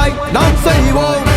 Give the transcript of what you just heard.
வேலையாய் நாம் செய்வோம்.